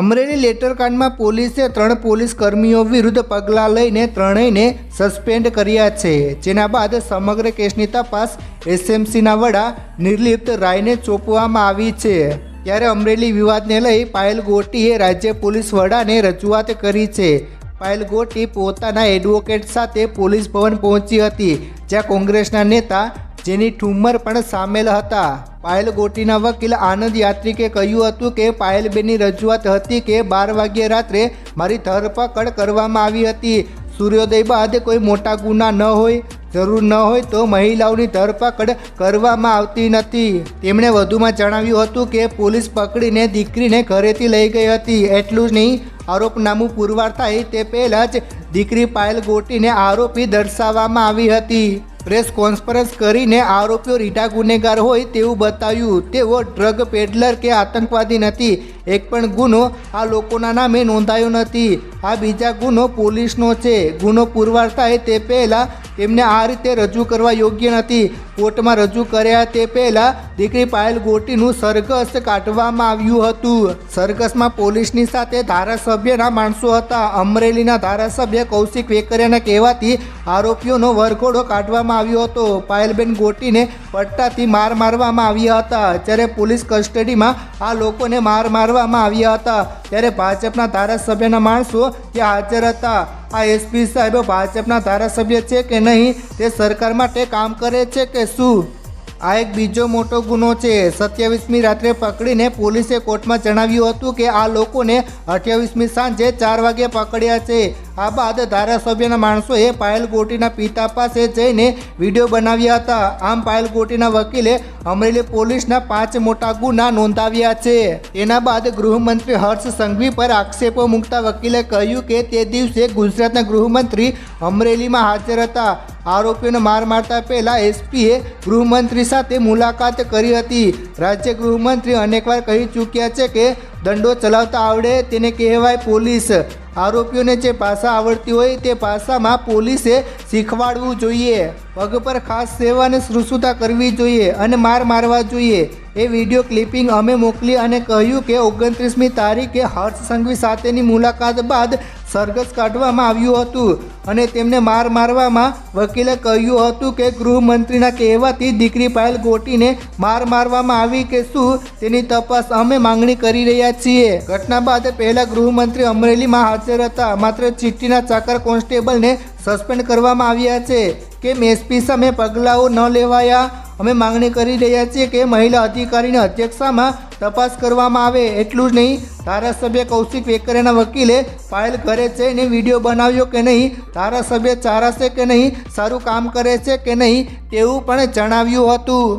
અમરેલી લેટરકાંડમાં પોલીસે ત્રણ પોલીસ કર્મીઓ વિરુદ્ધ પગલાં લઈને ત્રણેયને સસ્પેન્ડ કર્યા છે. જેના બાદ સમગ્ર કેસની તપાસ એસએમસીના વડા નિર્લિપ્ત રાયને સોંપવામાં આવી છે. ત્યારે અમરેલી વિવાદને લઈ પાયલ ગોટીએ રાજ્ય પોલીસ વડાને રજૂઆત કરી છે. પાયલ ગોટી પોતાના એડવોકેટ સાથે પોલીસ ભવન પહોંચી હતી, જ્યાં કોંગ્રેસના નેતા જેની ઠુમ્મર પણ સામેલ હતા. પાયલ ગોટીના વકીલ આનંદ યાત્રિકે કહ્યું હતું કે પાયલબેનની રજૂઆત હતી કે બાર વાગ્યે રાત્રે મારી ધરપકડ કરવામાં આવી હતી. સૂર્યોદય બાદ કોઈ મોટા ગુના ન હોય, જરૂર ન હોય તો મહિલાઓની ધરપકડ કરવામાં આવતી નથી. તેમણે વધુમાં જણાવ્યું હતું કે પોલીસ પકડીને દીકરીને ઘરેથી લઈ ગઈ હતી. એટલું જ નહીં, આરોપનામું પુરવાર થાય તે પહેલાં જ દીકરી પાયલ ગોટીને આરોપી દર્શાવવામાં આવી હતી. પ્રેસ કોન્ફરન્સ કરીને આરોપીઓ રીટા ગુનેગાર હોય તેવું બતાવ્યું. તેઓ ડ્રગ પેડલર કે આતંકવાદી નથી, એક પણ ગુનો આ લોકોના નામે નોંધાયો નથી. આ બીજા ગુનો પોલીસનો છે. ગુનો પુરવાર થાય તે પહેલાં તેમને આ રીતે રજૂ કરવા યોગ્ય નથી. કોર્ટમાં રજૂ કર્યા તે પહેલાં દીકરી પાયલ ગોટીનું સરઘસ કાઢવામાં આવ્યું હતું. સરઘસમાં પોલીસની સાથે ધારાસભ્યના માણસો હતા. અમરેલીના ધારાસભ્ય કૌશિક વેકરિયાના કહેવાથી આરોપીઓનો વરઘોડો કાઢવામાં આવ્યો હતો. પાયલબેન ગોટીને પટ્ટાથી માર મારવામાં આવ્યા હતા. જ્યારે પોલીસ કસ્ટડીમાં આ લોકોને માર મારવામાં આવ્યા હતા. ત્યારે ભાજપના ધારાસભ્યના માણસો ત્યાં હાજર હતા. આ એસપી સાહેબ ભાજપના ધારાસભ્ય છે કે નહીં તે સરકાર માટે કામ કરે છે કે શું? આ એક બીજો મોટો ગુનો છે. સત્યાવીસમી રાત્રે પકડીને પોલીસે કોર્ટમાં જણાવ્યું હતું કે આ લોકોને અઠ્યાવીસમી સાંજે ચાર વાગે પકડ્યા છે. આ બાદ ધારાસભ્યના માણસોએ પાયલ ગોટીના પિતા પાસે જઈને વીડિયો બનાવ્યા હતા. આમ પાયલ ગોટીના વકીલે અમરેલી પોલીસના પાંચ મોટા ગુના નોંધાવ્યા છે. તેના બાદ ગૃહમંત્રી હર્ષ સંઘવી પર આક્ષેપો મૂકતા વકીલે કહ્યું કે તે દિવસે ગુજરાતના ગૃહમંત્રી અમરેલીમાં હાજર હતા. આરોપીઓને માર મારતા પહેલાં એસપીએ ગૃહમંત્રી સાથે મુલાકાત કરી હતી. રાજ્ય ગૃહમંત્રી અનેકવાર કહી ચૂક્યા છે કે દંડો ચલાવતા આવડે તેને કહેવાય પોલીસ. આરોપીઓને જે ભાષા આવડતી હોય તે ભાષામાં પોલીસે શીખવાડવું જોઈએ. પગ પર ખાસ સેવા અને શુશ્રુષા કરવી જોઈએ અને માર મારવા જોઈએ. એ વીડિયો ક્લિપિંગ અમે મોકલી અને કહ્યું કે ઓગણત્રીસમી તારીખે હર્ષ સંઘવી સાથેની મુલાકાત બાદ સરઘસ કાઢવામાં આવ્યું હતું. અને તેમને માર મારવામાં વકીલે કહ્યું હતું કે ગૃહમંત્રીના કહેવાથી દીકરી પાયલ ગોટીને માર મારવામાં આવી કે શું તેની તપાસ અમે માંગણી કરી રહ્યા છીએ. ઘટના બાદ પહેલા ગૃહમંત્રી અમરેલીમાં હાજર હતા. માત્ર ચિઠ્ઠીના ચાકર કોન્સ્ટેબલને સસ્પેન્ડ કરવામાં આવ્યા છે. કે મેસપી સામે પગલાઓ ન લેવાયા. અમે માંગણી કરી રહ્યા છીએ કે મહિલા અધિકારીની અધ્યક્ષામાં તપાસ કરવામાં આવે. એટલું જ નહીં, ધારાસભ્ય કૌશિક વેકરેના વકીલે પાયલ ઘરે જઈને વીડિયો બનાવ્યો કે નહીં, ધારાસભ્ય ચારાશે કે નહીં, સારું કામ કરે છે કે નહીં, તેવું પણ જણાવ્યું હતું.